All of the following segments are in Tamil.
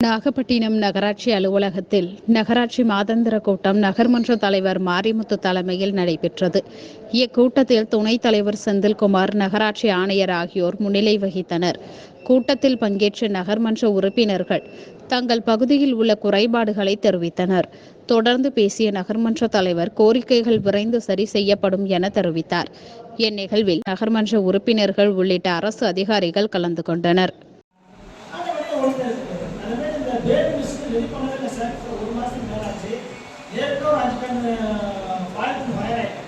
நாகப்பட்டினம் நகராட்சி அலுவலகத்தில் நகராட்சி மாதாந்திர கூட்டம் நகர்மன்ற தலைவர் மாரிமுத்து தலைமையில் நடைபெற்றது. இக்கூட்டத்தில் துணைத் தலைவர் செந்தில்குமார் நகராட்சி ஆணையர் ஆகியோர் முன்னிலை வகித்தனர். கூட்டத்தில் பங்கேற்ற நகர்மன்ற உறுப்பினர்கள் தங்கள் பகுதியில் உள்ள குறைபாடுகளை தெரிவித்தனர். தொடர்ந்து பேசிய நகர்மன்ற தலைவர் கோரிக்கைகள் விரைந்து சரி செய்யப்படும் என தெரிவித்தார். இந்நிகழ்வில் நகர்மன்ற உறுப்பினர்கள் உள்ளிட்ட அரசு அதிகாரிகள் கலந்து கொண்டனர். அந்த மாதிரி இந்த டேட் லிஸ்ட் ரெடி பண்ணவே இல்லை சார் இப்போ ஒரு மாதத்துக்கு மேலே ஆச்சு ஏற்கனவே ஒரு அஞ்சு டன் பாலித்தீன் ஃபயர் ஆகிட்டு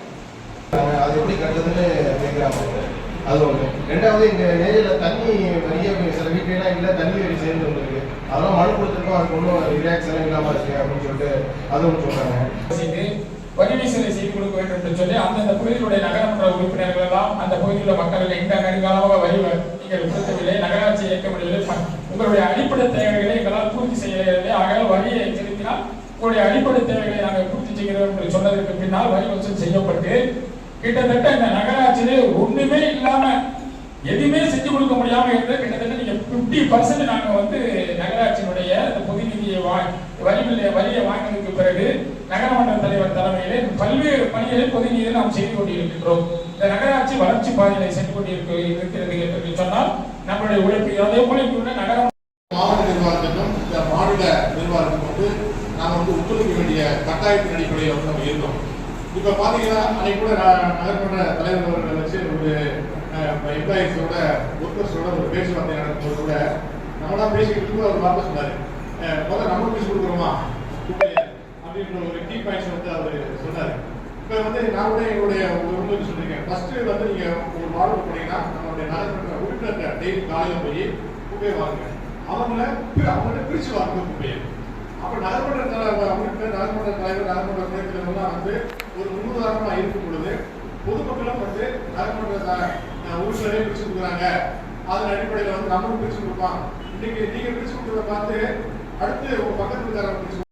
அது எப்படி கட்டுறதுன்னு கேட்குறாங்க அது ஒன்று ரெண்டாவது இந்த ஏரியாவில் தண்ணி நிறைய சில வீட்டுலாம் இல்லை தண்ணி வரி சேர்ந்து வந்திருக்கு. அதெல்லாம் மனு கொடுத்துருக்கோம் அதுக்கு ஒன்றும் ரிலாக்ஸாக இல்லாமல் இருக்கு அப்படின்னு சொல்லிட்டு அது ஒன்று சொல்கிறாங்க வரிவீசலை செய்து கொடுக்க வேண்டும் என்று சொல்லி அந்தந்த பகுதியிலுடைய நகரமன்ற உறுப்பினர்கள் எல்லாம் அந்த பகுதியில் உள்ள மக்கள் இந்த நெடுங்காலமாக வரி நீங்கள் செலுத்தவில்லை நகராட்சி இயக்க முடியவில்லை. ப- உங்களுடைய அடிப்படை தேவைகளை பூர்த்தி செய்யவில்லை ஆக வரியை செலுத்தினால் உங்களுடைய அடிப்படை தேவைகளை நாங்கள் பூர்த்தி செய்கிறோம் என்று சொன்னதற்கு பின்னால் வரி வசூல் செய்யப்பட்டு கிட்டத்தட்ட இந்த நகராட்சியிலே ஒண்ணுமே இல்லாம எதுவுமே செஞ்சு கொடுக்க முடியாம இருந்த கிட்டத்தட்ட நீங்க 50% பர்சன்ட் நாங்க வந்து நகராட்சியினுடைய அந்த பொது நிதியை வா வரி வரியை வாங்கினதுக்கு பிறகு நகரமன்ற தலைவர் தலைமையிலே பல்வேறு பணிகளை பொது நிதியில் நாம் செய்து கொண்டிருக்கின்றோம். இந்த நகராட்சி வளர்ச்சி பாதையை சென்று கொண்டிருக்க இருக்கிறது என்று சொன்னால் நம்மளுடைய உழைப்பு. அதே போல இங்குள்ள நகரம் மாவட்ட நிர்வாகம் மாநில நிர்வாகத்துக்கு வந்து நாம் வந்து ஒத்துழைக்க வேண்டிய கட்டாயத்தின் அடிப்படையில் வந்து நம்ம இருக்கோம் இப்போ பார்த்தீங்கன்னா அன்னைக்கு கூட நான் நகர்மன்ற தலைவர் அவர்களை வச்சு ஒரு எம்ப்ளாயிஸோட ஒர்க்கர்ஸோட ஒரு பேச்சுவார்த்தை நடக்கும்போது கூட நம்மளாம் பேசிக்கிட்டு இருக்கும்போது அவர் வார்த்தை சொன்னார். முதல்ல நம்ம பேசி கொடுக்குறோமா? அப்படின்ற ஒரு கீ பாயிண்ட்ஸ் வந்து அவர் சொன்னார். இப்போ வந்து நான் கூட எங்களுடைய உங்களுக்கு சொல்லியிருக்கேன். ஃபஸ்ட்டு வந்து நீங்கள் ஒரு மாடல் போனீங்கன்னா நம்மளுடைய நகர்மன்ற உறுப்பினர்கிட்ட டெய்லி காலையில் போய் குப்பையை வாங்க. அவங்கள அவங்கள்ட்ட பிரிச்சு வாங்க முடியாது அப்ப நகர்மன்ற தலைவர் அமைப்பு நகர்மன்ற தலைவர் நகர்மன்ற உறுப்பினர்கள்லாம் வந்து ஒரு முன்னுதாரணமா இருக்கும் பொழுது பொதுமக்களும் வந்து நகர்மன்ற உறுப்பினரே பிரிச்சு கொடுக்குறாங்க. அதன் அடிப்படையில் வந்து நம்மளும் பிரிச்சு கொடுப்பான் இன்னைக்கு நீங்க பிரிச்சு கொடுக்குறத பார்த்து அடுத்து உங்க பக்கத்துல இருக்காரங்க பிரிச்சு